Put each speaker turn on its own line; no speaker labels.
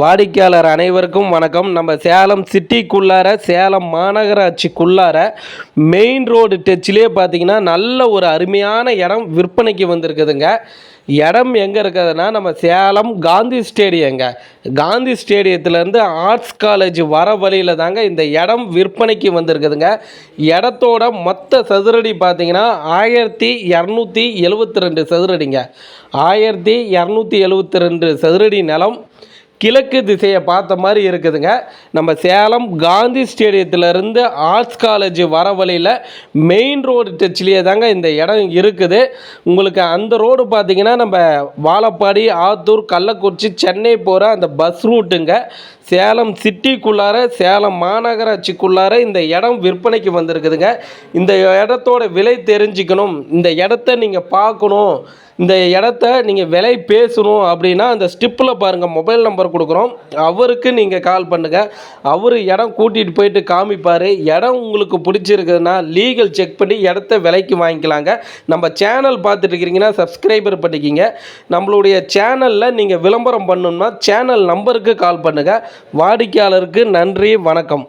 வாடிக்கையாளர் அனைவருக்கும் வணக்கம். நம்ம சேலம் சிட்டிக்குள்ளார சேலம் மாநகராட்சிக்குள்ளார மெயின் ரோடு டச்சிலே பார்த்தீங்கன்னா நல்ல ஒரு அருமையான இடம் விற்பனைக்கு வந்திருக்குதுங்க. இடம் எங்கே இருக்குதுன்னா நம்ம சேலம் காந்தி ஸ்டேடியங்க. காந்தி ஸ்டேடியத்துலேருந்து ஆர்ட்ஸ் காலேஜ் வர வழியில் தாங்க இந்த இடம் விற்பனைக்கு வந்திருக்குதுங்க. இடத்தோட மொத்த சதுரடி பார்த்திங்கன்னா ஆயிரத்தி இரநூத்தி எழுவத்தி ரெண்டு சதுரடிங்க. ஆயிரத்தி இரநூத்தி எழுவத்தி ரெண்டு சதுரடி நிலம் கிழக்கு திசையை பார்த்த மாதிரி இருக்குதுங்க. நம்ம சேலம் காந்தி ஸ்டேடியத்திலேருந்து ஆர்ட்ஸ் காலேஜ் வர வழியில் மெயின் ரோடு டச்சிலேயே தாங்க இந்த இடம் இருக்குது. உங்களுக்கு அந்த ரோடு பார்த்தீங்கன்னா நம்ம வாழப்பாடி ஆத்தூர் கள்ளக்குறிச்சி சென்னை போகிற அந்த பஸ் ரூட்டுங்க. சேலம் சிட்டிக்குள்ளார சேலம் மாநகராட்சிக்குள்ளார இந்த இடம் விற்பனைக்கு வந்திருக்குதுங்க. இந்த இடத்தோட விலை தெரிஞ்சுக்கணும். இந்த இடத்த நீங்கள் பார்க்கணும். இந்த இடத்த நீங்கள் விலை பேசணும் அப்படின்னா அந்த ஸ்டிப்பில் பாருங்கள் மொபைல் நம்பர் கொடுக்குறோம். அவருக்கு நீங்கள் கால் பண்ணுங்கள் அவர் இடம் கூட்டிகிட்டு போயிட்டு காமிப்பார். இடம் உங்களுக்கு பிடிச்சிருக்குதுன்னா லீகல் செக் பண்ணி இடத்த விலைக்கு வாங்கிக்கலாங்க. நம்ம சேனல் பார்த்துட்டு இருக்கிறீங்கன்னா சப்ஸ்கிரைபர் பண்ணிக்கிங்க. நம்மளுடைய சேனலில் நீங்கள் விளம்பரம் பண்ணணும்னா சேனல் நம்பருக்கு கால் பண்ணுங்கள் வாடிக்கையாளருக்கு நன்றி வணக்கம்.